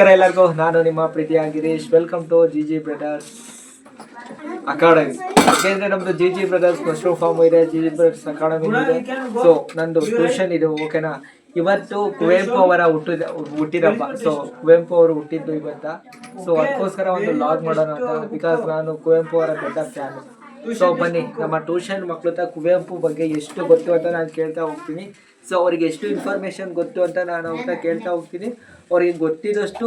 ನಮಸ್ಕಾರ ಎಲ್ಲರಿಗೂ. ನಾನು ನಿಮ್ಮ ಪ್ರೀತಿಯ Girish welcome to G G brothers academy ಯಾಕೆಂದ್ರೆ ನಮ್ದು G G brothers mushroom farm ಇದೆ. ಜಿ ಜಿ ಬ್ರದರ್ಸ್ ಅಕಾಡೆಮಿ ಇದೆ. ಸೊ ನಂದು ಟ್ಯೂಷನ್ ಇದು. ಓಕೆನಾ ಇವತ್ತು ಕುವೆಂಪು ಅವರ ಹುಟ್ಟಿದ ಹುಟ್ಟಿದಪ್ಪ ಸೊ ಕುವೆಂಪು ಅವರು ಹುಟ್ಟಿದ್ದು ಇವತ್ತ. ಸೊ ಅದಕ್ಕೋಸ್ಕರ ಒಂದು ಲಾಗ್ ಮಾಡೋಣ ಅಂತ ಬಿಕಾಸ್ ನಾನು ಕುವೆಂಪು ಅವರ ದೊಡ್ಡ ಫ್ಯಾನ್ ಸೊ ಬನ್ನಿ ನಮ್ಮ ಟ್ಯೂಷನ್ ಮಕ್ಕಳು ಹತ್ರ ಕುವೆಂಪು ಬಗ್ಗೆ ಎಷ್ಟು ಗೊತ್ತು ಅಂತ ನಾನು ಕೇಳ್ತಾ ಹೋಗ್ತೀನಿ. ಸೊ ಅವ್ರಿಗೆ ಎಷ್ಟು ಇನ್ಫಾರ್ಮೇಷನ್ ಗೊತ್ತು ಅಂತ ನಾನು ಅವ್ರನ್ನ ಕೇಳ್ತಾ ಹೋಗ್ತೀನಿ. ಅವ್ರಿಗೆ ಗೊತ್ತಿದ್ದಷ್ಟು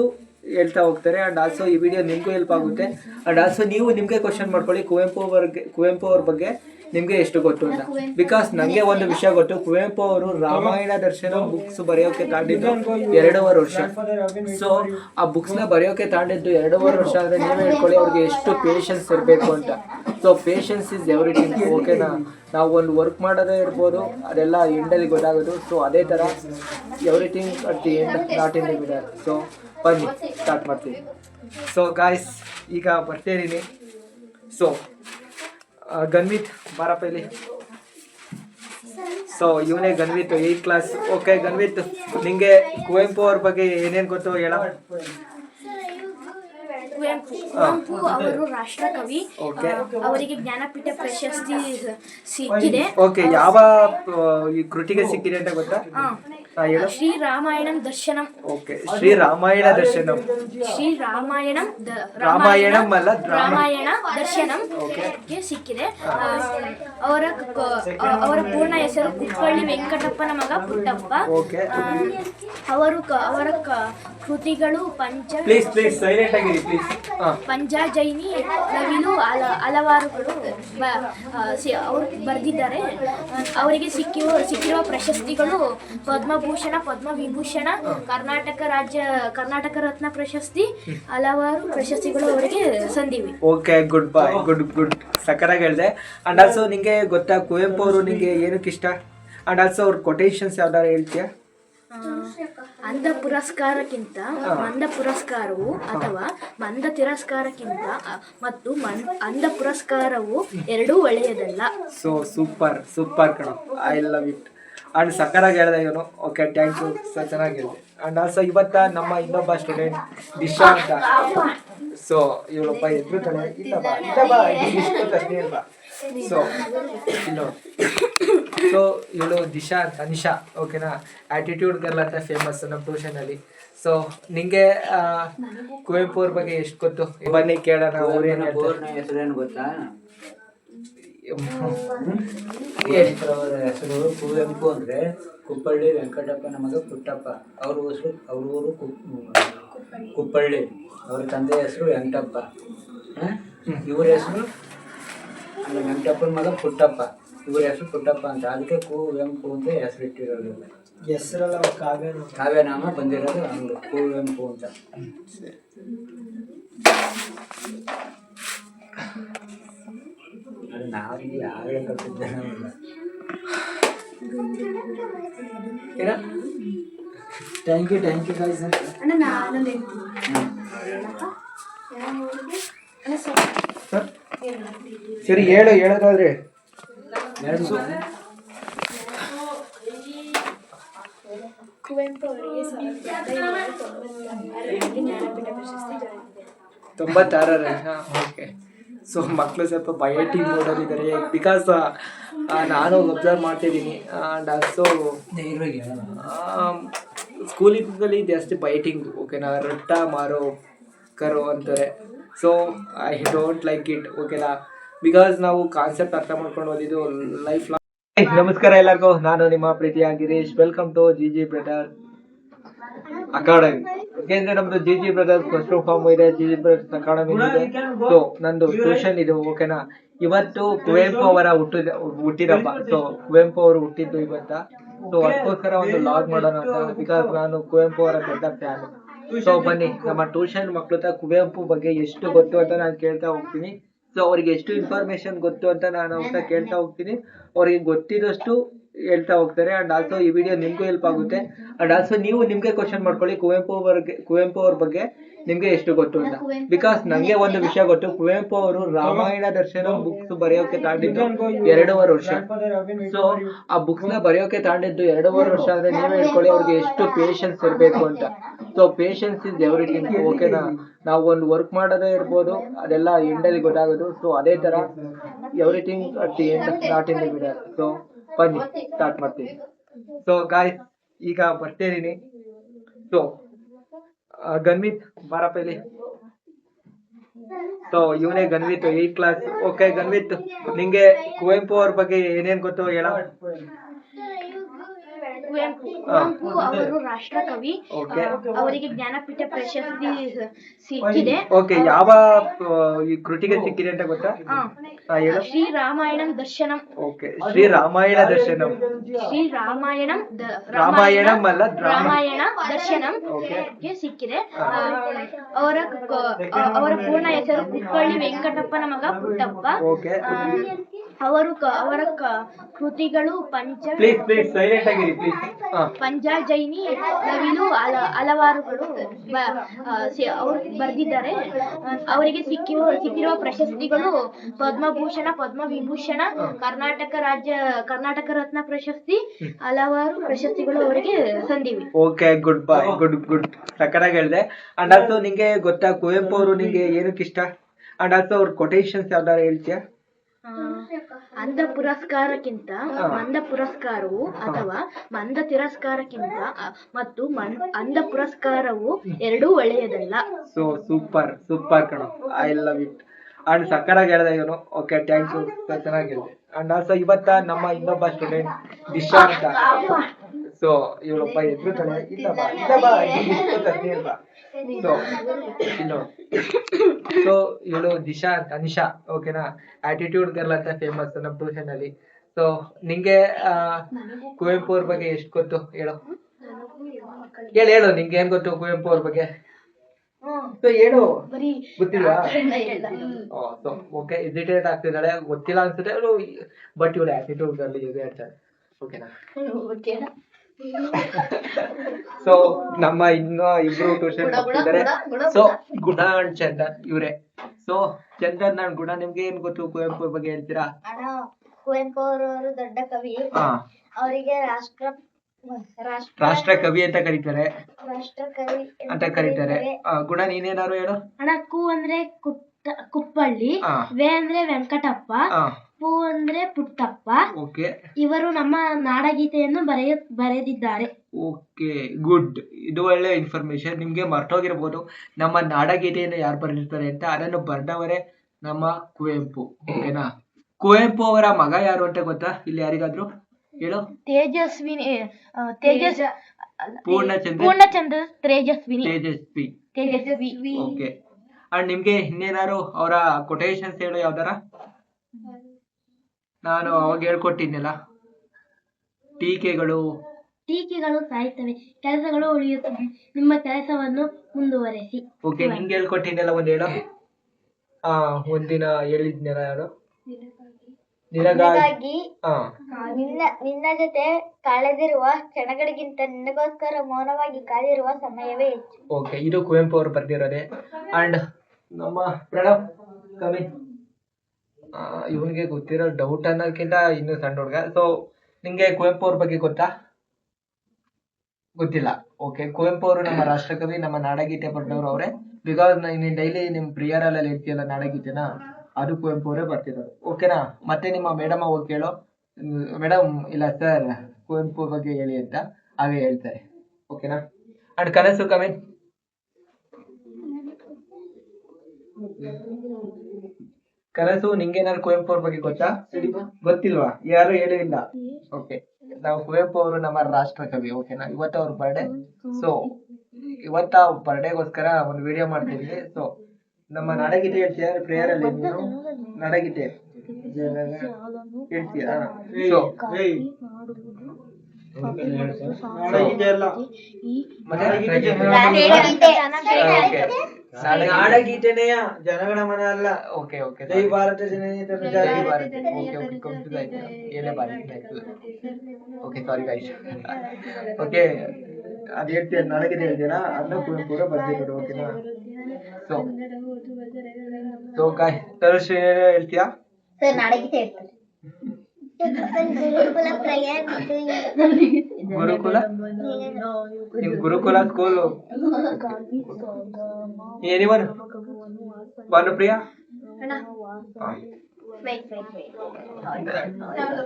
ಹೇಳ್ತಾ ಹೋಗ್ತಾರೆ. ಆ್ಯಂಡ್ ಆಲ್ಸೋ ಈ ವಿಡಿಯೋ ನಿಮಗೂ ಹೆಲ್ಪ್ ಆಗುತ್ತೆ. ಆ್ಯಂಡ್ ಆಲ್ಸೋ ನೀವು ನಿಮಗೆ ಕ್ವಶನ್ ಮಾಡ್ಕೊಳ್ಳಿ ಕುವೆಂಪು ಅವ್ರಿಗೆ ಕುವೆಂಪು ಅವ್ರ ಬಗ್ಗೆ. ನಿಮಗೆ ಎಷ್ಟು ಗೊತ್ತು ಅಂತ. ಬಿಕಾಸ್ ನನಗೆ ಒಂದು ವಿಷಯ ಗೊತ್ತು. ಕುವೆಂಪು ಅವರು ರಾಮಾಯಣ ದರ್ಶನ ಬುಕ್ಸ್ ಬರೆಯೋಕೆ ತಾಂಡಿದ್ದು ಎರಡೂವರೆ ವರ್ಷ. ಸೊ ಆ ಬುಕ್ಸ್ನ ಬರೆಯೋಕೆ ತಾಂಡಿದ್ದು ಎರಡೂವರೆ ವರ್ಷ ಆದ್ರೆ ನೀವೇ ಹೇಳ್ಕೊಳ್ಳಿ ಅವ್ರಿಗೆ ಎಷ್ಟು ಪೇಷನ್ಸ್ ಇರಬೇಕು ಅಂತ. ಸೊ ಪೇಷನ್ಸ್ ಇಸ್ ಎವ್ರಿಥಿಂಗ್ ಓಕೆನಾ ನಾವು ಒಂದು ವರ್ಕ್ ಮಾಡೋದೇ ಇರ್ಬೋದು ಅದೆಲ್ಲ ಎಂಡಲ್ಲಿ ಗೊತ್ತಾಗೋದು. ಸೊ ಅದೇ ಥರ everything at the end not in the middle so ಬನ್ನಿ ಸ್ಟಾರ್ಟ್ ಮಾಡ್ತೀನಿ. ಸೊ ಗಾಯ್ಸ್ ಈಗ ಬರ್ತಿದ್ದೀನಿ ಸೊ ಗನ್ವಿತ್ ಬಾರಪ್ಪ ಇಲ್ಲಿ. ಸೊ ಇವನೇ Ganvith eight class okay Ganvith ನಿಂಗೆ ಕುವೆಂಪು ಅವ್ರ ಬಗ್ಗೆ ಏನೇನು ಗೊತ್ತು ಹೇಳ? ಕುವೆಂಪು. ಅವರು ರಾಷ್ಟ್ರಕವಿ. ಅವರಿಗೆ ಜ್ಞಾನಪೀಠ ಪ್ರಶಸ್ತಿ ಸಿಕ್ಕಿದೆ. ಓಕೆ ಯಾವ ಈ ಕೃತಿಗೆ ಸಿಕ್ಕಿದೆ ಅಂತ ಗೊತ್ತಾ? ಆ, ಹಾ, ಹೇಳು ಶ್ರೀ ರಾಮಾಯಣಂ ದರ್ಶನಂ. ಓಕೆ ಶ್ರೀ ರಾಮಾಯಣ ದರ್ಶನಂ. ಶ್ರೀ ರಾಮಾಯಣಂ ದ- ರಾಮಾಯಣಂ ಅಲ್ಲ, ರಾಮಾಯಣ ದರ್ಶನಂ. ಗೆ ಸಿಕ್ಕಿದೆ. ಆ, ಅವರ ಕ- ಆ, ಅವರ ಪೂರ್ಣ ಹೆಸರು ಕುಪ್ಪಳ್ಳಿ ವೆಂಕಟಪ್ಪನ ಮಗ ಪುಟ್ಟಪ್ಪ. ಓಕೆ. ಆ, ಅವರು ಕ- ಅವರ ಕ- ಕೃತಿಗಳು ಪಂಚ ಪ್ಲೀಸ್ ಪ್ಲೀಸ್ ಸೈಲೆಂಟ್ ಆಗಿರಿ ಪ್ಲೀಸ್. ಪಂಜಾ ಪಂಜಾಜೈನಿ ನವಿಲು ಹಲ ಹಲವಾರುಗಳು ಬ- ಆ, ಸಿ- ಅವರು ಬರೆದಿದ್ದಾರೆ. ಅವರಿಗೆ ಸಿಕ್ಕಿರುವ ಸಿಕ್ಕಿರುವ ಪ್ರಶಸ್ತಿಗಳು ಪದ್ಮಭೂಷಣ ಪದ್ಮವಿಭೂಷಣ ಕರ್ನಾಟಕ ರಾಜ್ಯ ಕರ್ನಾಟಕ ರತ್ನ ಪ್ರಶಸ್ತಿ ಹಲವಾರು ಪ್ರಶಸ್ತಿಗಳು ಅವರಿಗೆ ಸಂದಿವೆ. Okay good boy good good ಸಕರ ಹೇಳಿದೆ. ಅಂಡ್ ಆಲ್ಸೋ ನಿಂಗೆ ಗೊತ್ತಾ ಕುವೆಂಪು ಅವರು ನಿಂಗೆ ಏನಕ್ಕೆ ಇಷ್ಟ? ಅಂಡ್ ಆಲ್ಸೋ ಅವ್ರ ಕೊಟೇಶನ್ಸ್ ಯಾವ್ದಾರು ಹೇಳ್ತೀಯಾ? ಅಂಧ ಪುರಸ್ಕಾರಕ್ಕಿಂತ ಮಂದ ಪುರಸ್ಕಾರವು ಅಥವಾ ಮಂದ ತಿರಸ್ಕಾರಕ್ಕಿಂತ ಮತ್ತು ಅಂದ ಅಂಧ ಪುರಸ್ಕಾರವು ಎರಡೂ ಒಳ್ಳೆಯದಲ್ಲ. ಸೊ ಸೂಪರ್ ಸೂಪರ್ ಕಣ. ಐ ಲವ್ ಇಟ್ ಅಂಡ್ ಸಕ್ಕರಾಗಿ ಹೇಳ್ದೆ ಇವನು. ಓಕೆ ಥ್ಯಾಂಕ್ ಯು ಸರ್ ಚೆನ್ನಾಗಿ ಹೇಳಿದೆ. ಅಂಡ್ ಆಲ್ಸೋ ಇವತ್ತ ನಮ್ಮ ಇನ್ನೊಬ್ಬ ಸ್ಟೂಡೆಂಟ್ ದಿಶಾ ಅಂತ. ಸೊ ಇವಳೊಬ್ಬ ಎದ್ರು ಕಡೆ. ಇಲ್ಲ ಬಾ ಇಲ್ಲ ಬಾ ಇಷ್ಟು ಕಷ್ಟೇ ಇಲ್ಲ ಸೊ ಇಲ್ಲೋ. ಸೊ ಇವಳು ದಿಶಾ ಅಂತ ನಿಶಾ. ಓಕೆನಾ ಆಟಿಟ್ಯೂಡ್ ಗರ್ಲ್ ಅಂತ ಫೇಮಸ್ ನಮ್ಮ ಟ್ಯೂಷನಲ್ಲಿ ಸೊ ನಿಂಗೆ ಕುವೆಂಪು ಅವ್ರ ಬಗ್ಗೆ ಎಷ್ಟು ಗೊತ್ತು? ಬನ್ನಿ ಕೇಳೋಣ ಅವ್ರು ಏನು ಹೇಳ್ತಾರೆ ಪೂರ್ಣ ಹೆಸರೇನು ಗೊತ್ತಾ. ಅವರ ಹೆಸರು ಕುವೆಂಪು ಅಂದ್ರೆ ಕುಪ್ಪಳ್ಳಿ ವೆಂಕಟಪ್ಪ ಮಗ ಪುಟ್ಟಪ್ಪ. ಅವ್ರ ಹೆಸರು ಅವ್ರ ಊರು ಕುಪ್ಪಳ್ಳಿ. ಅವ್ರ ತಂದೆ ಹೆಸರು ವೆಂಕಟಪ್ಪ? ಇವ್ರ ಹೆಸರು? ಅಲ್ಲ ವೆಂಕಟಪ್ಪನ ಮಗ ಪುಟ್ಟಪ್ಪ. ಇವ್ರ ಹೆಸರು ಪುಟ್ಟಪ್ಪ ಅಂತ. ಅದಕ್ಕೆ ಕುವೆಂಪು ಅಂತ ಹೆಸರು ಇಟ್ಟಿರೋದು ಹೆಸರಲ್ಲ ಕಾವ್ಯ ಕಾವ್ಯನಾಮ ಬಂದಿರೋದು ಹಂಗೆ ಕುವೆಂಪು ಅಂತ. ನಾವು ಯಾರೇ ಕಟ್ಟಿದ್ದೇನೆ ಏನ thank you thank you guys sir ಸರಿ ಹೇಳು ಹೇಳೋದಾದ್ರೆ ಎರಡು ಕುವೆಂಪು ಅವರಿಗೆ ತೊಂಬತ್ತಾರರಲ್ಲಿ ಹಾಂ ಓಕೆ ಸೊ ಮಕ್ಕಳು ಸ್ವಲ್ಪ ಬಯಟಿಂಗ್ ಮೋಡಲ್ಲಿದ್ದಾರೆ ಬಿಕಾಸ್ ನಾನು ಅಬ್ಸರ್ವ್ ಮಾಡ್ತಿದ್ದೀನಿ. ಆ್ಯಂಡ್ ಆಲ್ಸೋ ಇದ್ದಲ್ಲಿ ಜಾಸ್ತಿ ಬೈಟಿಂಗ್ ಓಕೆನಾ ರಟ್ಟ ಮಾರೋ, ಕರು ಅಂತಾರೆ. So I don't like it ಓಕೆನಾ ಬಿಕಾಸ್ ನಾವು ಕಾನ್ಸೆಪ್ಟ್ ಅರ್ಥ ಮಾಡ್ಕೊಂಡು ಓದಿದ್ದು ಲೈಫ್ ಲಾಂಗ್ ನಮಸ್ಕಾರ ಎಲ್ಲರಿಗೂ. ನಾನು ನಿಮ್ಮ ಪ್ರೀತಿಯ Girish welcome to G G brother academy. ಯಾಕೆಂದ್ರೆ ನಮ್ದು G G brothers mushroom farm ಇದೆ ಜಿ ಜಿ ಬ್ರದರ್ಸ್ ಅಕಾಡೆಮಿ ಇದೆ. ಸೊ ನಂದು ಟ್ಯೂಷನ್ ಇದು ಓಕೆನಾ ಇವತ್ತು ಕುವೆಂಪು ಅವರ ಹುಟ್ಟಿದ, ಹುಟ್ಟಿದಬ್ಬ. ಸೊ ಕುವೆಂಪು ಅವರು ಹುಟ್ಟಿದ್ದು ಇವತ್ತ. ಸೊ ಅದಕ್ಕೋಸ್ಕರ ಒಂದು ಲಾಗ್ ಮಾಡೋಣ ಅಂತ ಬಿಕಾಸ್ ನಾನು ಕುವೆಂಪು ಅವರ ದೊಡ್ಡ ಫ್ಯಾನ್ ಸೊ ಬನ್ನಿ, ನಮ್ಮ ಟ್ಯೂಷನ್ ಮಕ್ಳು ಹತ್ರ ಕುವೆಂಪು ಬಗ್ಗೆ ಎಷ್ಟು ಗೊತ್ತು ಅಂತ ನಾನು ಕೇಳ್ತಾ ಹೋಗ್ತೀನಿ. ಸೊ ಅವ್ರಿಗೆ ಎಷ್ಟು ಇನ್ಫಾರ್ಮೇಶನ್ ಗೊತ್ತು ಅಂತ ನಾನು ಅವ್ರ ಕೇಳ್ತಾ ಹೋಗ್ತೀನಿ. ಅವ್ರಿಗೆ ಗೊತ್ತಿದ್ದಷ್ಟು ಹೇಳ್ತಾ ಹೋಗ್ತಾರೆ. ಅಂಡ್ ಆಲ್ಸೋ ಈ ವಿಡಿಯೋ ನಿಮ್ಗೂ ಹೆಲ್ಪ್ ಆಗುತ್ತೆ. ಅಂಡ್ ಆಲ್ಸೋ ನೀವು ನಿಮ್ಗೆ ಕ್ವಶನ್ ಮಾಡ್ಕೊಳ್ಳಿ, ಕುವೆಂಪು ಅವ್ರಿಗೆ, ಕುವೆಂಪು ಅವ್ರ ಬಗ್ಗೆ ನಿಮ್ಗೆ ಎಷ್ಟು ಗೊತ್ತು ಅಂತ. ಬಿಕಾಸ್ ನಂಗೆ ಒಂದು ವಿಷಯ ಗೊತ್ತು. ಕುವೆಂಪು ಅವರು ರಾಮಾಯಣ ದರ್ಶನ ಬುಕ್ಸ್ ಬರೆಯೋಕೆ ತಾಂಡಿದ್ದು ಎರಡೂವರೆ ವರ್ಷ. ಸೊ ಆ ಬುಕ್ಸ್ನ ಬರೆಯೋಕೆ ತಾಂಡಿದ್ದು ಎರಡೂವರೆ ವರ್ಷ ಆದ್ರೆ ನೀವೇ ಹೇಳ್ಕೊಳ್ಳಿ, ಅವ್ರಿಗೆ ಎಷ್ಟು ಪೇಷನ್ಸ್ ಇರಬೇಕು ಅಂತ. ಸೊ ಪೇಷನ್ಸ್ ಇಸ್ ಎವ್ರಿಥಿಂಗ್ ಓಕೆನಾ ನಾವು ಒಂದು ವರ್ಕ್ ಮಾಡೋದೇ ಇರ್ಬೋದು, ಅದೆಲ್ಲ ಎಂಡಲ್ಲಿ ಗೊತ್ತಾಗೋದು. ಸೊ ಅದೇ ತರ everything at end not in the so ಬನ್ನಿ ಸ್ಟಾರ್ಟ್ ಮಾಡ್ತೀನಿ. ಸೊ ಗಾಯ್ಸ್ ಈಗ ಬರ್ತಿದ್ದೀನಿ ಸೊ ಗನ್ವಿತ್ ಬಾರಪ್ಪ ಇಲ್ಲಿ. ಸೊ ಇವನೇ Ganvith eight class okay Ganvith ನಿಂಗೆ ಕುವೆಂಪು ಅವ್ರ ಬಗ್ಗೆ ಏನೇನ್ ಗೊತ್ತು ಹೇಳ. ಕುವೆಂಪು ಕುವೆಂಪು ಅವರು ರಾಷ್ಟ್ರಕವಿ. ಕವಿ ಅವರಿಗೆ ಜ್ಞಾನಪೀಠ ಪ್ರಶಸ್ತಿ ಸಿಕ್ಕಿದೆ. ಓಕೆ ಯಾವ ಈ ಕೃತಿಗೆ ಸಿಕ್ಕಿದೆ ಅಂತ ಗೊತ್ತಾ? ಶ್ರೀ ರಾಮಾಯಣಂ ದರ್ಶನಂ. ಓಕೆ ಶ್ರೀ ರಾಮಾಯಣ ದರ್ಶನಂ. ಶ್ರೀ ರಾಮಾಯಣಂ ರಾಮಾಯಣ ರಾಮಾಯಣಂ ಅಲ್ಲ, ರಾಮಾಯಣ ದರ್ಶನಂ ಗೆ ಸಿಕ್ಕಿದೆ. ಅವರ ಅವರ ಪೂರ್ಣ ಹೆಸರು ಕುಪ್ಪಳ್ಳಿ ವೆಂಕಟಪ್ಪನ ಮಗ ಪುಟ್ಟಪ್ಪ. ಅವರು ಅವರ ಕೃತಿಗಳು ಪಂಚ ಪ್ಲೀಸ್ ಪ್ಲೀಸ್ ಸೈಲೆಂಟ್ ಆಗಿರಿ ಪ್ಲೀಸ್ ಹಾ. ಪಂಚಜೈನಿ ನವಿಲು ಹಲ ಹಲವಾರುಗಳು ಅವರು ಬರೆದಿದ್ದಾರೆ. ಅವರಿಗೆ ಸಿಕ್ಕಿರುವ ಸಿಕ್ಕಿರುವ ಪ್ರಶಸ್ತಿಗಳು ಪದ್ಮಭೂಷಣ ಪದ್ಮವಿಭೂಷಣ ಕರ್ನಾಟಕ ರಾಜ್ಯ ಕರ್ನಾಟಕ ರತ್ನ ಪ್ರಶಸ್ತಿ ಹಲವಾರು ಪ್ರಶಸ್ತಿಗಳು ಅವರಿಗೆ ಸಂದಿವೆ. Okay good bye good good ಸಕ್ಕತ್ತಾಗಿ ಹೇಳಿದೆ. ಅಂಡ್ ಆಲ್ಸೋ ನಿಂಗೆ ಗೊತ್ತಾ ಕುವೆಂಪು ಅವರು ನಿಂಗೆ ಏನಕ್ಕೆ ಇಷ್ಟ? ಅಂಡ್ ಆಲ್ಸೋ ಅವ್ರ ಕೊಟೇಶನ್ಸ್ ಯಾವ್ದಾರು ಹೇಳ್ತೀಯಾ? ಅಂಧ ಪುರಸ್ಕಾರಕ್ಕಿಂತ ಮಂದ ಪುರಸ್ಕಾರವು ಅಥವಾ ಮಂದ ತಿರಸ್ಕಾರಕ್ಕಿಂತ ಮತ್ತು ಅಂದ ಅಂಧ ಪುರಸ್ಕಾರವು ಎರಡೂ ಒಳ್ಳೆಯದಲ್ಲ. ಸೊ ಸೂಪರ್ ಸೂಪರ್ ಕಣ. ಐ ಲವ್ ಇಟ್ ಅಂಡ್ ಸಕ್ಕರಾಗಿ ಹೇಳಿದೆ ಇವನು. ಓಕೆ ಥ್ಯಾಂಕ್ ಯು ಚೆನ್ನಾಗಿ ಹೇಳಿದೆ ಅಂಡ್ ಆಲ್ಸೋ ಇವತ್ತ ನಮ್ಮ ಇನ್ನೊಬ್ಬ ಸ್ಟೂಡೆಂಟ್ ದಿಶಾ ಅಂತ. ಸೊ ಇವಳೊಬ್ಬ ಕಡೆ ಇಲ್ಲ ಬಾ ಇಲ್ಲ ಬಾ ಸೊ ಇಲ್ಲೋ ಸೊ ಇವಳು ದಿಶಾ ಅಂತ ನಿಶಾ ಓಕೆನಾ ಆಟಿಟ್ಯೂಡ್ ಗರ್ಲ್ ಅಂತ ಫೇಮಸ್ ನಮ್ಮ ಟ್ಯೂಷನ್ ಅಲ್ಲಿ ಸೊ ನಿಂಗೆ ಕುವೆಂಪು ಅವ್ರ ಬಗ್ಗೆ ಎಷ್ಟು ಗೊತ್ತು? ಹೇಳು. ಹೇಳು ಹೇಳು ನಿಂಗೆ ಏನ್ ಗೊತ್ತು ಕುವೆಂಪು ಅವ್ರ ಬಗ್ಗೆ ಸೊ ಹೇಳು. ಗೊತ್ತಿಲ್ವಾ? ಸೊ ಓಕೆ ಇರಿಟೇಟ್ ಆಗ್ತಿದ್ದಾಳೆ. ಗೊತ್ತಿಲ್ಲ ಅನ್ಸುತ್ತೆ. ಬಟ್ ಇವಳು ಆಟಿಟ್ಯೂಡ್ ಗರ್ಲ್ ಇದೆ ಹೇಳ್ತಾಳೆ ಓಕೆನಾ ಸೊ ನಮ್ಮ ಇನ್ನ ಇಬ್ರು ಟ್ಯೂಷನ್ ಹೋಗ್ತಿದ್ದಾರೆ ಸೊ ಗುಣ ಅಂಡ್ ಚಂದನ್ ಇವ್ರೆ. ಸೊ ಚಂದನ್ ಅಂಡ್ ಗುಣ ನಿಮ್ಗೆ ಏನ್ ಗೊತ್ತು ಕುವೆಂಪು ಬಗ್ಗೆ ಹೇಳ್ತೀರಾ? ಅಣ್ಣ ಕುವೆಂಪು ಅವರು ದೊಡ್ಡ ಕವಿ. ಹಾ. ಅವರಿಗೆ ರಾಷ್ಟ್ರ ರಾಷ್ಟ್ರ ಕವಿ ಅಂತ ಕರೀತಾರೆ. ರಾಷ್ಟ್ರ ಕವಿ ಅಂತ ಕರೀತಾರೆ. ಗುಣ ನೀನೇನಾದ್ರು ಹೇಳು? ಅಣ್ಣ ಕು ಅಂದ್ರೆ ಕುಟ್ಟ ಕುಪ್ಪಳ್ಳಿ ವೇ ಅಂದ್ರೆ ವೆಂಕಟಪ್ಪ ಹಾ. ಪು ಅಂದ್ರೆ ಪುಟ್ಟಪ್ಪ ಓಕೆ. ಇವರು ನಮ್ಮ ನಾಡಗೀತೆಯನ್ನು ಬರೆಯ ಬರೆದಿದ್ದಾರೆ. Okay good. ಇದು ಒಳ್ಳೆ ಇನ್ಫಾರ್ಮೇಶನ್ ನಿಮ್ಗೆ ಮರ್ತೋಗಿರ್ಬೋದು. ನಮ್ಮ ನಾಡಗೀತೆಯನ್ನು ಯಾರು ಬರೆದಿರ್ತಾರೆ ಅಂತ ಅದನ್ನು ಬರೆದವರೇ ನಮ್ಮ ಕುವೆಂಪು. ಓಕೆನಾ? ಕುವೆಂಪು ಅವರ ಮಗ ಯಾರು ಅಂತ ಗೊತ್ತಾ? ಇಲ್ಲಿ ಯಾರಿಗಾದ್ರು ಹೇಳು. ತೇಜಸ್ವಿನಿ ಆ, ತೇಜಸ್ ಅಲ್ಲ, ಪೂರ್ಣಚಂದ್ರ ಪೂರ್ಣಚಂದ್ರ ತೇಜಸ್ವಿನಿ. ತೇಜಸ್ವಿ. ತೇಜಸ್ವಿ. ಓಕೆ. ಅಂಡ್ ನಿಮ್ಗೆ ಇನ್ನೇನಾದ್ರು ಅವರ ಕೊಟೇಶನ್ಸ್ ಹೇಳು ಯಾವ್ದಾರ? ನಾನು ಅವಾಗ ಹೇಳ್ಕೊಟ್ಟಿದ್ನಲ್ಲ ಟೀಕೆಗಳು. ಟೀಕೆಗಳು ಸಾಯ್ತವೆ ಕೆಲಸಗಳು ಉಳಿಯುತ್ತವೆ. ನಿಮ್ಮ ಕೆಲಸವನ್ನು ಮುಂದುವರೆಸಿ. ಓಕೆ ನಿಂಗೆ ಹೇಳ್ಕೊಟ್ಟಿದ್ದೆಲ್ಲ ಒಂದು ಹೇಳು. ಆ ಒಂದಿನ ಹೇಳಿದ್ನೆಲ್ಲ ಯಾರು? ನಿನಗಾಗಿ. ನಿನಗಾಗಿ ಹಾ ನಿನ್ನ ನಿನ್ನ ಜೊತೆ ಕಳೆದಿರುವ ಕ್ಷಣಗಳಿಗಿಂತ ನಿನಗೋಸ್ಕರ ಮೌನವಾಗಿ ಕಾದಿರುವ ಸಮಯವೇ ಹೆಚ್ಚು. ಓಕೆ ಇದು ಕುವೆಂಪು ಅವರು ಬರ್ದಿರೋದೆ. ಅಂಡ್ ನಮ್ಮ ಪ್ರಣವ್ ಕವಿ ಇವನಿಗೆ ಗೊತ್ತಿರೋ ಡೌಟ್ ಅನ್ನೋದಕ್ಕಿಂತ ಇನ್ನು ಸಣ್ಣ ಹುಡುಗ. ಸೊ ನಿಂಗೆ ಕುವೆಂಪು ಅವ್ರ ಬಗ್ಗೆ ಗೊತ್ತಾ? ಗೊತ್ತಿಲ್ಲ. ಓಕೆ ಕುವೆಂಪು ಅವರು ನಮ್ಮ ರಾಷ್ಟ್ರಕವಿ, ನಮ್ಮ ನಾಡಗೀತೆ ಪಟ್ಟವರು ಅವರೇ. ಬಿಕಾಸ್ ನೀನು ಡೈಲಿ ನಿಮ್ಮ ಪ್ರಿಯರಲ್ಲೆಲ್ಲ ಇರ್ತೀಯಲ್ಲ ನಾಡಗೀತೆನ, ಅದು ಕುವೆಂಪು ಅವರೇ ಬರ್ತಿರೋದು. ಓಕೆನಾ ಮತ್ತೆ ನಿಮ್ಮ ಮೇಡಮ್ ಹೋಗಿ ಕೇಳೋ ಮೇಡಮ್ ಇಲ್ಲ ಸರ್ ಕುವೆಂಪು ಬಗ್ಗೆ ಹೇಳಿ ಅಂತ ಹಾಗೆ ಹೇಳ್ತಾರೆ. ಓಕೆನಾ ಅಂಡ್ ಕನಸು ಕಮೆಂಟ್ ಕನಸು ನಿಂಗೇನಾದ್ರು ಕುವೆಂಪು ಅವ್ರ ಬಗ್ಗೆ ಗೊತ್ತಾ? ಗೊತ್ತಿಲ್ವಾ? ಯಾರು ಹೇಳೇ ಇಲ್ಲ. ಓಕೆ ನಾವು ಕುವೆಂಪು ಅವರು ನಮ್ಮ ರಾಷ್ಟ್ರ ಕವಿ ಓಕೆನಾ ಇವತ್ತು ಅವ್ರ ಬರ್ಡೇ ಸೊ ಇವತ್ತ ಬರ್ಡೇಗೋಸ್ಕರ ಒಂದು ವಿಡಿಯೋ ಮಾಡ್ತಿದ್ವಿ. ಸೊ ನಮ್ಮ ನಾಡಗೀತೆ ಹೇಳ್ತೀಯ? ಪ್ರೇಯರ್ ಅಲ್ಲಿ ನೀನು? ನಾಡಗೀತೆ. ಹೇಳ್ತೀಯಾ? ಸೊ ಮತ್ತೆ ನಾಡಗೀತೆನೆಯ ಜನಗಣ ಮನ ಅಲ್ಲ. ಓಕೆ ಓಕೆ ಜೈ ಭಾರತ ಜನನೀತ ಜೈ ಭಾರತ್ ಓಕೆ ಓಕೆ ಆಯ್ತು ಏನೇ ಬಾರಿ ಓಕೆ ಸಾರಿ ಗೈಸ್ ಓಕೆ ಅದು ಹೇಳ್ತೀಯ ನನಗೆ ಹೇಳ್ತೀರಾ ಅದನ್ನ ಕುವೆಂಪು ಕೂಡ ಬರ್ದಿರೋದು ಓಕೆನಾ? ಸೊ ಸೊ ಗಾಯ್ ತರುಶ್ರೀ ಹೇಳ್ತೀಯಾ? ಸರ್ ನಾಡಗೀತೆ ಹೇಳ್ತಾರೆ. ಗುರುಕುಲ ಪ್ರಯಾಣಿತು ಗುರುಕುಲ ನಿಮ್ ಗುರುಕುಲ school ಏನಿವನ್ Bhanupriya Wait, wait, wait. ಸಾವಿರದ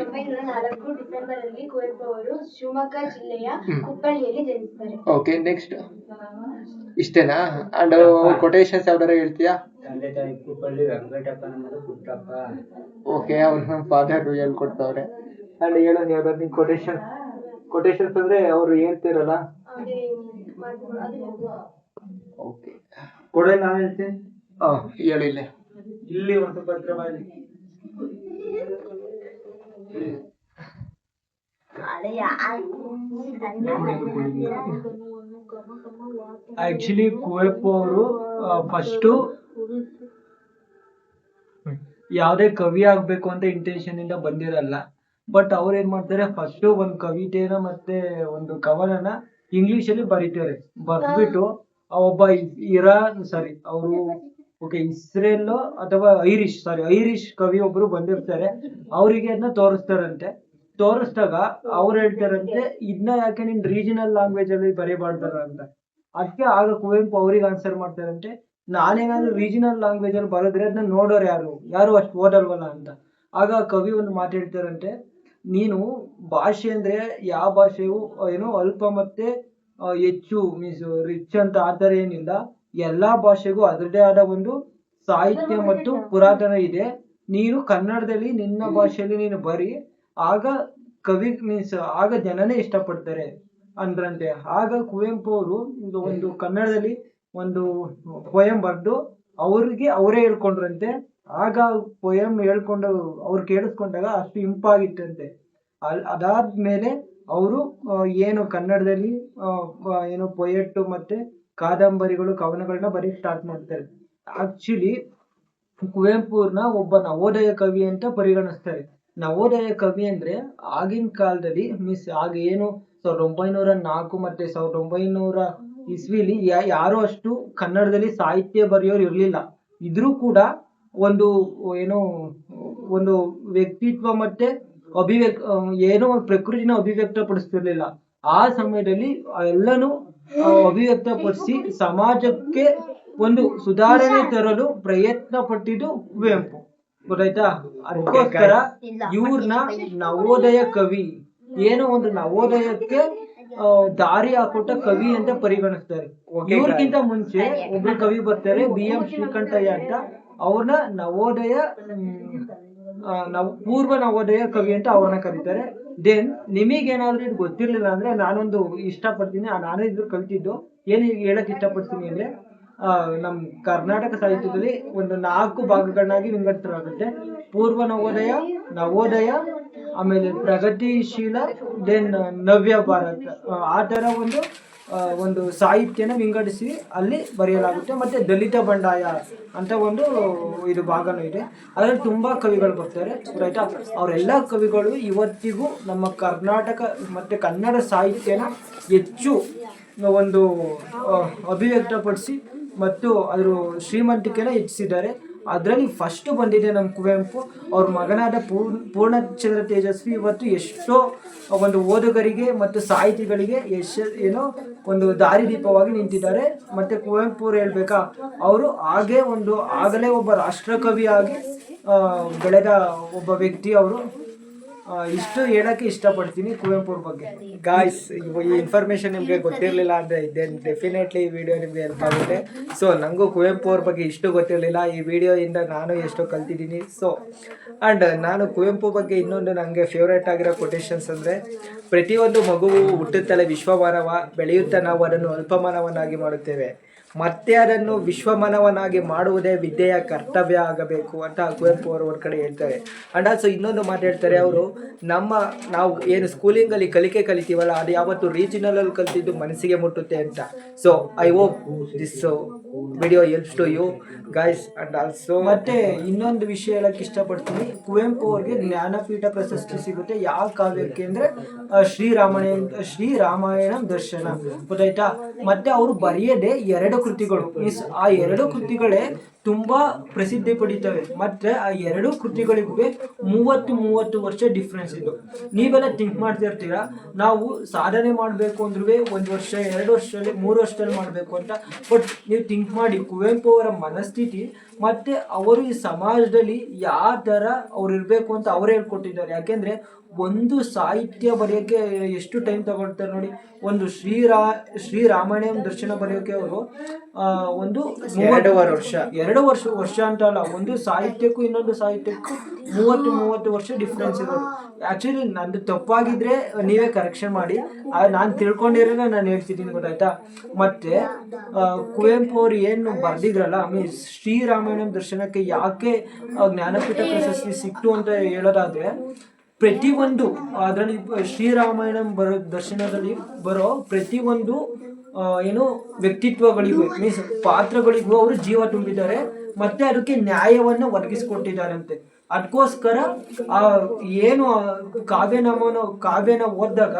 ಒಂಬೈನೂರ ನಾಲ್ಕು ಡಿಸೆಂಬರ್ ಅಲ್ಲಿ ಕುವೆಂಪು ಅವರು ಶಿವಮೊಗ್ಗ ಜಿಲ್ಲೆಯ ಕುಪ್ಪಳ್ಳಿಯಲ್ಲಿ ಜನಿಸ್ತಾರೆ ಓಕೆ ನೆಕ್ಸ್ಟ್ ಇಷ್ಟೇನಾ? ಅಂಡ್ ಕೊಟೇಶನ್ಸ್ ಯಾವ್ದಾರ ಹೇಳ್ತೀಯಾ? ತಂದೆ ತಾಯಿ ಕುಪ್ಪಳ್ಳಿ ವೆಂಕಟಪ್ಪನ ಮಗ ಪುಟ್ಟಪ್ಪ. ಓಕೆ ಅವ್ರು ನಮ್ಮ ಫಾದರ್ ಹೇಳ್ಕೊಡ್ತಾವ್ರೆ. ಅಂಡ್ ಹೇಳೋದು ಯಾವ್ದಾದ್ರು ನಿನ್ ಕೊಟೇಶನ್ ಕೊಟೇಶನ್ಸ್ ಅಂದ್ರೆ ಅವ್ರು ಹೇಳ್ತಿರಲ್ಲ. ಓಕೆ ಕೊಡೆ ನಾವ್ ಹೇಳ್ತೀನಿ ಹೇಳಿಲ್ಲ ಇಲ್ಲಿ. ಒಂದು ಭದ್ರವಾಗಿ ಆಕ್ಚುಲಿ ಕುವೆಂಪು ಅವರು ಫಸ್ಟು ಯಾವುದೇ ಕವಿ ಆಗ್ಬೇಕು ಅಂತ ಇಂಟೆನ್ಷನ್ ಇಂದ ಬಂದಿರಲ್ಲ. ಬಟ್ ಅವ್ರು ಏನ್ ಮಾಡ್ತಾರೆ ಫಸ್ಟ್ ಒಂದು ಕವಿತೆನ ಮತ್ತೆ ಒಂದು ಕವನನ ಇಂಗ್ಲಿಷ್ ಅಲ್ಲಿ ಬರೀತಾರೆ. ಬರ್ದ್ಬಿಟ್ಟು ಆ ಒಬ್ಬ ಇರಾನ್ ಸಾರಿ ಅವರು ಓಕೆ ಇಸ್ರೇಲ್ ಅಥವಾ ಐರಿಷ್ ಸಾರಿ ಐರಿಷ್ ಕವಿ ಒಬ್ರು ಬಂದಿರ್ತಾರೆ. ಅವರಿಗೆ ಅದನ್ನ ತೋರಿಸ್ತಾರಂತೆ. ತೋರಿಸ್ದಾಗ ಅವ್ರು ಹೇಳ್ತಾರಂತೆ ಇದನ್ನ ಯಾಕೆ ನೀನ್ ರೀಜನಲ್ ಲ್ಯಾಂಗ್ವೇಜ್ ಅಲ್ಲಿ ಬರೀಬಾರ್ದಾರ ಅಂತ. ಅದಕ್ಕೆ ಆಗ ಕುವೆಂಪು ಅವ್ರಿಗೆ ಆನ್ಸರ್ ಮಾಡ್ತಾರಂತೆ, ನಾನೇನಾದ್ರೂ ರೀಜನಲ್ ಲ್ಯಾಂಗ್ವೇಜ್ ಅಲ್ಲಿ ಬರೆದ್ರೆ ಅದನ್ನ ನೋಡೋರು ಯಾರು? ಯಾರು ಅಷ್ಟು ಓದಲ್ವಲ್ಲ ಅಂತ. ಆಗ ಕವಿ ಒಂದು ಮಾತು ಹೇಳ್ತಾರಂತೆ, ನೀನು ಭಾಷೆ ಅಂದ್ರೆ ಯಾವ ಭಾಷೆಯು, ಏನು ಅಲ್ಪ ಮತ್ತೆ ಹೆಚ್ಚು ಮೀನ್ಸ್ ರಿಚ್ ಅಂತ ಆ ಥರ ಏನಿಲ್ಲ. ಎಲ್ಲಾ ಭಾಷೆಗೂ ಅದರದೇ ಆದ ಒಂದು ಸಾಹಿತ್ಯ ಮತ್ತು ಪುರಾತನ ಇದೆ. ನೀನು ಕನ್ನಡದಲ್ಲಿ ನಿನ್ನ ಭಾಷೆಯಲ್ಲಿ ನೀನು ಬರಿ ಆಗ ಕವಿ ಮೀನ್ಸ್ ಆಗ ಜನನೇ ಇಷ್ಟಪಡ್ತಾರೆ ಅಂದ್ರಂತೆ. ಆಗ ಕುವೆಂಪು ಅವರು ಇದು ಒಂದು ಕನ್ನಡದಲ್ಲಿ ಒಂದು ಪೊಯಂ ಬರೆದು ಅವ್ರಿಗೆ ಅವರೇ ಹೇಳ್ಕೊಂಡ್ರಂತೆ. ಆಗ ಪೊಯಂ ಹೇಳ್ಕೊಂಡು ಅವ್ರು ಕೇಳಿಸ್ಕೊಂಡಾಗ ಅಷ್ಟು ಇಂಪಾಗಿತ್ತಂತೆ. ಅಲ್ ಅದಾದ್ಮೇಲೆ ಅವರು ಏನು ಕನ್ನಡದಲ್ಲಿ ಏನು ಪೊಯೆಟ್ಟು ಮತ್ತೆ ಕಾದಂಬರಿಗಳು ಕವನಗಳನ್ನ ಬರೀ ಸ್ಟಾರ್ಟ್ ಮಾಡ್ತಾರೆ. ಆಕ್ಚುಲಿ ಕುವೆಂಪುರ್ನ ಒಬ್ಬ ನವೋದಯ ಕವಿ ಅಂತ ಪರಿಗಣಿಸ್ತಾರೆ. ನವೋದಯ ಕವಿ ಅಂದ್ರೆ ಆಗಿನ ಕಾಲದಲ್ಲಿ ಮಿಸ್ ಆಗ ಏನು ಸಾವಿರದ ಒಂಬೈನೂರ ನಾಲ್ಕು ಮತ್ತೆ ಸಾವಿರದ ಒಂಬೈನೂರ ಇಸ್ವಿಲಿ ಯಾರು ಅಷ್ಟು ಕನ್ನಡದಲ್ಲಿ ಸಾಹಿತ್ಯ ಬರೆಯೋರು ಇರಲಿಲ್ಲ. ಇದ್ರೂ ಕೂಡ ಒಂದು ಏನು, ಒಂದು ವ್ಯಕ್ತಿತ್ವ ಮತ್ತೆ ಅಭಿವ್ಯಕ್ತ, ಏನೋ ಒಂದು ಪ್ರಕೃತಿನ ಅಭಿವ್ಯಕ್ತಪಡಿಸ್ತಿರ್ಲಿಲ್ಲ. ಆ ಸಮಯದಲ್ಲಿ ಎಲ್ಲನೂ ಅಭಿವ್ಯಕ್ತಪಡಿಸಿ ಸಮಾಜಕ್ಕೆ ಒಂದು ಸುಧಾರಣೆ ತರಲು ಪ್ರಯತ್ನ ಪಟ್ಟಿದ್ದು ಕುವೆಂಪು ಗೊತ್ತಾಯ್ತಾ? ಅದಕ್ಕೋಸ್ಕರ ಇವ್ರನ್ನ ನವೋದಯ ಕವಿ ಏನೋ ಒಂದು ನವೋದಯಕ್ಕೆ ಆ, ದಾರಿ ಹಾಕೊಟ್ಟ ಕವಿ ಅಂತ ಪರಿಗಣಿಸ್ತಾರೆ. ಇವ್ರಿಗಿಂತ ಮುಂಚೆ ಒಬ್ರು ಕವಿ ಬರ್ತಾರೆ ಬಿ ಎಂ ಶ್ರೀಕಂಠಯ್ಯ ಅಂತ. ಅವ್ರನ್ನ ನವೋದಯ ನವ್ ಪೂರ್ವ ನವೋದಯ ಕವಿ ಅಂತ ಅವ್ರನ್ನ ಕರೀತಾರೆ. ದೆನ್ ನಿಮಗೇನಾದ್ರೂ ಇದು ಗೊತ್ತಿರ್ಲಿಲ್ಲ ಅಂದ್ರೆ ನಾನೊಂದು ಇಷ್ಟಪಡ್ತೀನಿ. ನಾನೇ ಇದ್ರ ಕಲ್ತಿದ್ದು. ಏನು ಹೇಳಕ್ ಇಷ್ಟಪಡ್ತೀನಿ ಅಂದ್ರೆ ನಮ್ಮ ನಮ್ ಕರ್ನಾಟಕ ಸಾಹಿತ್ಯದಲ್ಲಿ ಒಂದು ನಾಲ್ಕು ಭಾಗಗಳನ್ನಾಗಿ ವಿಂಗಡಿಸಲಾಗುತ್ತೆ. ಪೂರ್ವ ನವೋದಯ ನವೋದಯ ಆಮೇಲೆ ಪ್ರಗತಿಶೀಲ ದೆನ್ ನವ್ಯ ಭಾರತ. ಆ, ತರ ಒಂದು ಒಂದು ಸಾಹಿತ್ಯನ ವಿಂಗಡಿಸಿ ಅಲ್ಲಿ ಬರೆಯಲಾಗುತ್ತೆ. ಮತ್ತೆ ದಲಿತ ಬಂಡಾಯ ಅಂತ ಒಂದು ಇದು ಭಾಗನೂ ಇದೆ. ಅದರಲ್ಲಿ ತುಂಬ ಕವಿಗಳು ಬರ್ತಾರೆ ಆಯ್ತಾ ಅವರೆಲ್ಲ ಕವಿಗಳು ಇವತ್ತಿಗೂ ನಮ್ಮ ಕರ್ನಾಟಕ ಮತ್ತೆ ಕನ್ನಡ ಸಾಹಿತ್ಯನ ಹೆಚ್ಚು ಒಂದು ಅಭಿವ್ಯಕ್ತಪಡಿಸಿ ಮತ್ತು ಅದರ ಶ್ರೀಮಂತಿಕೆನ ಹೆಚ್ಚಿಸಿದ್ದಾರೆ. ಅದರಲ್ಲಿ ಫಸ್ಟ್ ಬಂದಿದೆ ನಮ್ಮ ಕುವೆಂಪು, ಅವ್ರ ಮಗನಾದ ಪೂರ್ಣ, ಪೂರ್ಣಚಂದ್ರ ತೇಜಸ್ವಿ ಇವತ್ತು ಎಷ್ಟೋ ಒಂದು ಓದುಗರಿಗೆ ಮತ್ತು ಸಾಹಿತಿಗಳಿಗೆ ಎಷ್ಟು ಏನೋ ಒಂದು ದಾರಿದೀಪವಾಗಿ ನಿಂತಿದ್ದಾರೆ. ಮತ್ತು ಕುವೆಂಪು ಅವ್ರು ಹೇಳ್ಬೇಕಾ, ಅವರು ಹಾಗೆ ಒಂದು ಆಗಲೇ ಒಬ್ಬ ರಾಷ್ಟ್ರಕವಿಯಾಗಿ ಬೆಳೆದ ಒಬ್ಬ ವ್ಯಕ್ತಿ ಅವರು. ಇಷ್ಟು ಹೇಳಕ್ಕೆ ಇಷ್ಟಪಡ್ತೀನಿ ಕುವೆಂಪು ಅವ್ರ ಬಗ್ಗೆ ಗಾಯ್ಸ್ ಈ ಇನ್ಫಾರ್ಮೇಶನ್ ನಿಮಗೆ ಗೊತ್ತಿರಲಿಲ್ಲ ಅಂದರೆ ದೆನ್ ಡೆಫಿನೆಟ್ಲಿ ಈ ವಿಡಿಯೋ ನಿಮಗೆ ಹೆಲ್ಪ್ ಆಗುತ್ತೆ. ಸೊ ನನಗೂ ಕುವೆಂಪು ಅವ್ರ ಬಗ್ಗೆ ಇಷ್ಟು ಗೊತ್ತಿರಲಿಲ್ಲ. ಈ ವಿಡಿಯೋಯಿಂದ ನಾನು ಎಷ್ಟೋ ಕಲ್ತಿದ್ದೀನಿ. ಸೊ ಆ್ಯಂಡ್ ನಾನು ಕುವೆಂಪು ಬಗ್ಗೆ ಇನ್ನೊಂದು ನನಗೆ ಫೇವ್ರೇಟ್ ಆಗಿರೋ ಕೊಟೇಶನ್ಸ್ ಅಂದರೆ, ಪ್ರತಿಯೊಂದು ಮಗುವು ಹುಟ್ಟುತ್ತಲೇ ವಿಶ್ವಮಾನವ ಬೆಳೆಯುತ್ತಾ ನಾವು ಅದನ್ನು ಅಲ್ಪಮಾನವನ್ನಾಗಿ ಮಾಡುತ್ತೇವೆ. ಮತ್ತೆ ಅದನ್ನು ವಿಶ್ವಮಾನವನಾಗಿ ಮಾಡುವುದೇ ವಿದ್ಯೆಯ ಕರ್ತವ್ಯ ಆಗಬೇಕು ಅಂತ ಕುವೆಂಪು ಅವರು ಒಂದು ಕಡೆ ಹೇಳ್ತಾರೆ. ಅಂಡ್ ಆಲ್ಸೋ ಇನ್ನೊಂದು ಮಾತು ಹೇಳ್ತಾರೆ ಅವರು, ನಮ್ಮ ನಾವು ಏನು ಸ್ಕೂಲಿಂಗಲ್ಲಿ ಕಲಿಕೆ ಕಲಿತೀವಲ್ಲ, ಅದು ಯಾವತ್ತು ರೀಜನಲಲ್ಲಿ ಕಲಿತಿದ್ದು ಮನಸ್ಸಿಗೆ ಮುಟ್ಟುತ್ತೆ ಅಂತ. So I hope this video helps to you guys and also ಮತ್ತೆ ಇನ್ನೊಂದು ವಿಷಯ ಹೇಳಕ್ ಇಷ್ಟಪಡ್ತೀನಿ. ಕುವೆಂಪು ಅವ್ರಿಗೆ ಜ್ಞಾನಪೀಠ ಪ್ರಶಸ್ತಿ ಸಿಗುತ್ತೆ. ಯಾವ ಕಾವ್ಯಕ್ಕೆ ಅಂದ್ರೆ ಆ, ಶ್ರೀರಾಮಾಯಣ ಶ್ರೀರಾಮಾಯಣ ದರ್ಶನ. ಗೊತ್ತಾಯ್ತಾ? ಮತ್ತೆ ಅವರು ಬರೆಯದೆ ಎರಡು ಕೃತಿಗಳು. ಮೀನ್ಸ್ ಆ ಎರಡು ಕೃತಿಗಳೇ ತುಂಬಾ ಪ್ರಸಿದ್ಧಿ ಪಡಿತವೆ. ಮತ್ತೆ ಆ ಎರಡು ಕೃತಿಗಳಿಗೂ ಮೂವತ್ತು ಮೂವತ್ತು ವರ್ಷ ಡಿಫ್ರೆನ್ಸ್ ಇದು. ನೀವೆಲ್ಲ ಥಿಂಕ್ ಮಾಡ್ತಿರ್ತೀರಾ ನಾವು ಸಾಧನೆ ಮಾಡಬೇಕು ಅಂದ್ರೂ ಒಂದು ವರ್ಷ, ಎರಡು ವರ್ಷದಲ್ಲಿ, ಮೂರು ವರ್ಷದಲ್ಲಿ ಮಾಡಬೇಕು ಅಂತ. ಬಟ್ ನೀವು ಥಿಂಕ್ ಮಾಡಿ, ಕುವೆಂಪು ಅವರ ಮನಸ್ಥಿತಿ ಮತ್ತೆ ಅವರು ಈ ಸಮಾಜದಲ್ಲಿ ಯಾವ ಥರ ಅವ್ರು ಇರಬೇಕು ಅಂತ ಅವರೇ ಹೇಳ್ಕೊಟ್ಟಿದ್ದಾರೆ. ಯಾಕೆಂದ್ರೆ ಒಂದು ಸಾಹಿತ್ಯ ಬರೆಯೋಕ್ಕೆ ಎಷ್ಟು ಟೈಮ್ ತಗೊಳ್ತಾರೆ ನೋಡಿ ಒಂದು ಶ್ರೀರಾ ಶ್ರೀರಾಮಾಯಣ ದರ್ಶನ ಬರೆಯೋಕ್ಕೆ ಅವರು ಒಂದು ಎರಡೂವರೆ ವರ್ಷ. ಎರಡು ವರ್ಷ ವರ್ಷ ಅಂತ ಅಲ್ಲ ಒಂದು ಸಾಹಿತ್ಯಕ್ಕೂ ಇನ್ನೊಂದು ಸಾಹಿತ್ಯಕ್ಕೂ ಮೂವತ್ತು ಮೂವತ್ತು ವರ್ಷ ಡಿಫ್ರೆನ್ಸ್ ಇರೋದು. ಆ್ಯಕ್ಚುಲಿ ನಂದು ತಪ್ಪಾಗಿದ್ದರೆ ನೀವೇ ಕರೆಕ್ಷನ್ ಮಾಡಿ. ನಾನು ತಿಳ್ಕೊಂಡಿರೋಲ್ಲ ನಾನು ಹೇಳ್ತಿದ್ದೀನಿ ಗೊತ್ತಾಯ್ತಾ? ಮತ್ತೆ ಕುವೆಂಪು ಅವರು ಏನು ಬರ್ದಿದ್ರಲ್ಲ ಮೀನ್ ಶ್ರೀರಾಮಾಯಣ ದರ್ಶನಕ್ಕೆ ಯಾಕೆ ಜ್ಞಾನಪೀಠ ಪ್ರಶಸ್ತಿ ಸಿಕ್ತು ಅಂತ ಹೇಳೋದಾದ್ರೆ, ಪ್ರತಿಯೊಂದು ಅದರಲ್ಲಿ ಶ್ರೀರಾಮಾಯಣ ಬರೋ ದರ್ಶನದಲ್ಲಿ ಬರೋ ಪ್ರತಿಯೊಂದು ಏನು ವ್ಯಕ್ತಿತ್ವಗಳಿಗೂ ಮೀನ್ಸ್ ಪಾತ್ರಗಳಿಗೂ ಅವರು ಜೀವ ತುಂಬಿದ್ದಾರೆ, ಮತ್ತೆ ಅದಕ್ಕೆ ನ್ಯಾಯವನ್ನು ಒದಗಿಸಿಕೊಟ್ಟಿದ್ದಾರಂತೆ. ಅದಕ್ಕೋಸ್ಕರ ಆ ಏನು ಕಾವ್ಯನಾಮನ ಕಾವ್ಯನ ಓದಿದಾಗ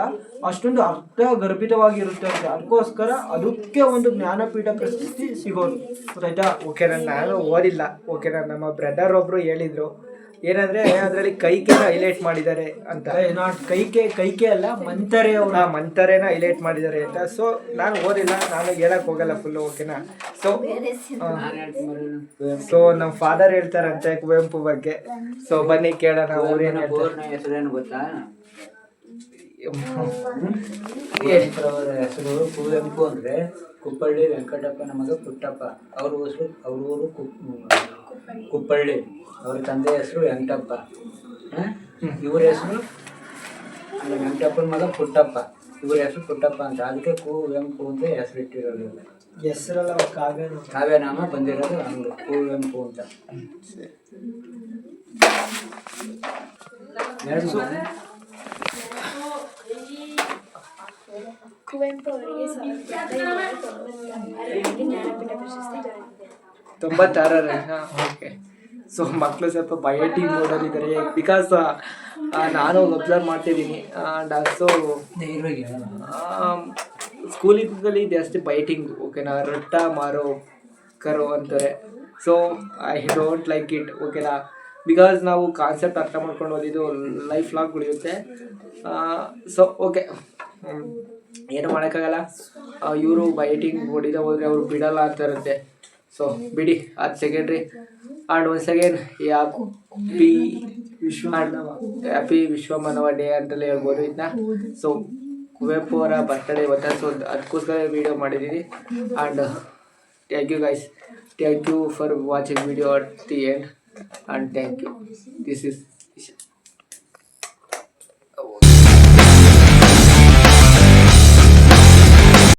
ಅಷ್ಟೊಂದು ಅರ್ಥ ಗರ್ಭಿತವಾಗಿರುತ್ತೆ ಅಂತ. ಅದಕ್ಕೋಸ್ಕರ ಅದಕ್ಕೆ ಒಂದು ಜ್ಞಾನಪೀಠ ಪ್ರಶಸ್ತಿ ಸಿಗೋದು. ಗೊತ್ತಾಯ್ತಾ? ಓಕೆನಾ ನಾನು ಓದಿಲ್ಲ. ಓಕೆನಾ ನಮ್ಮ ಬ್ರದರ್ ಒಬ್ರು ಹೇಳಿದ್ರು. ಏನಂದ್ರೆ ಅದರಲ್ಲಿ ಕೈಕೆನ ಹೈಲೈಟ್ ಮಾಡಿದ್ದಾರೆ ಅಂತ. ನಾಟ್ ಕೈಕೆ ಕೈಕೆ ಅಲ್ಲ ಮಂತರೆ ಮಂತರೇನ ಹೈಲೈಟ್ ಮಾಡಿದ್ದಾರೆ ಅಂತ. ಸೊ ನಾನು ಓದಿಲ್ಲ ನಾನು ಹೇಳಕ್ ಹೋಗಲ್ಲ ಫುಲ್ ಓಕೆನಾ ಸೊ ನಮ್ ನಮ್ಮ ಫಾದರ್ ಹೇಳ್ತಾರಂತೆ ಕುವೆಂಪು ಬಗ್ಗೆ. ಸೊ ಬನ್ನಿ ಕೇಳೋಣ ಅವ್ರು ಏನ್ ಹೇಳ್ತಾರೆ. ಬೋರ್ನ ಹೆಸರೇನು ಗೊತ್ತಾ? ಅವರ ಹೆಸರು ಕುವೆಂಪು ಅಂದ್ರೆ ಕುಪ್ಪಳ್ಳಿ ವೆಂಕಟಪ್ಪ ನಮಗೆ ಪುಟ್ಟಪ್ಪ. ಅವ್ರ ಹೆಸರು ಅವ್ರ ಊರು ಕುಪ್- ಕುಪ್ಪಳ್ಳಿ. ಅವ್ರ ತಂದೆ ಹೆಸರು ವೆಂಕಟಪ್ಪ? ಇವ್ರ ಹೆಸರು? ವೆಂಕಟಪ್ಪನ ಮಗ ಪುಟ್ಟಪ್ಪ. ಇವ್ರ ಹೆಸರು ಪುಟ್ಟಪ್ಪ ಅಂತ. ಅದಕ್ಕೆ ಕುವೆಂಪು ಅಂತ ಹೆಸರು ಇಟ್ಟಿರೋದು ಹೆಸರಲ್ಲ ಕಾವ್ಯ ಕಾವ್ಯನಾಮ ಬಂದಿರೋದು ಹಂಗೆ ಕುವೆಂಪು ಅಂತ. ಕುವೆಂಪು ಅವರಿಗೆ ಜ್ಞಾನಪೀಠ ಪ್ರಶಸ್ತಿ ಓಕೆ ಸೊ ಮಕ್ಕಳು ಸ್ವಲ್ಪ ಬಯೋಟಿಕ್ ಮೋಡಲ್ಲಿ ಇದ್ದಾರೆ ಬಿಕಾಸ್ ನಾನು ಒಬ್ಸರ್ವ್ ಮಾಡ್ತಿದ್ದೀನಿ. ಆ್ಯಂಡ್ ಆಲ್ಸೋ ಧೈರ್ಯವಾಗಿ ಇದ್ದಲ್ಲಿ ಜಾಸ್ತಿ ಬೈಟಿಂಗ್ ಓಕೆನಾ ರಟ್ಟ ಮಾರೋ, ಕರೋ ಅಂತಾರೆ. So I don't like it ಓಕೆನಾ ಬಿಕಾಸ್ ನಾವು ಕಾನ್ಸೆಪ್ಟ್ ಅರ್ಥ ಮಾಡ್ಕೊಂಡು ಓದಿದ್ದು ಲೈಫ್ ಲಾಂಗ್ ಉಳಿಯುತ್ತೆ. ಸೊ ಓಕೆ ಏನು ಮಾಡೋಕ್ಕಾಗಲ್ಲ. ಇವರು ಬೈಟಿಂಗ್ ಹೊಡಿದ ಹೋದರೆ ಅವರು ಬಿಡಲ್ಲ ಇರುತ್ತೆ ಸೊ ಬಿಡಿ ಅದು ಸೆಕೆಂಡ್ರಿ ಆ್ಯಂಡ್ ಒನ್ಸ್ ಅಗೇನ್ ಪಿ ವಿಶ್ವ ಹ್ಯಾಪಿ ವಿಶ್ವ ಮಾನವ ಡೇ ಅಂತಲೇ ಹೇಳ್ಬೋದು ಇದನ್ನ ಸೊ ಕುವೆಂಪು ಅವರ ಬರ್ತಡೇ ಇವತ್ತ ಸೊ ಅದಕ್ಕೋಸ್ಕರ ವೀಡಿಯೋ ಮಾಡಿದ್ದೀನಿ and thank you guys thank you for watching video at the end and thank you this is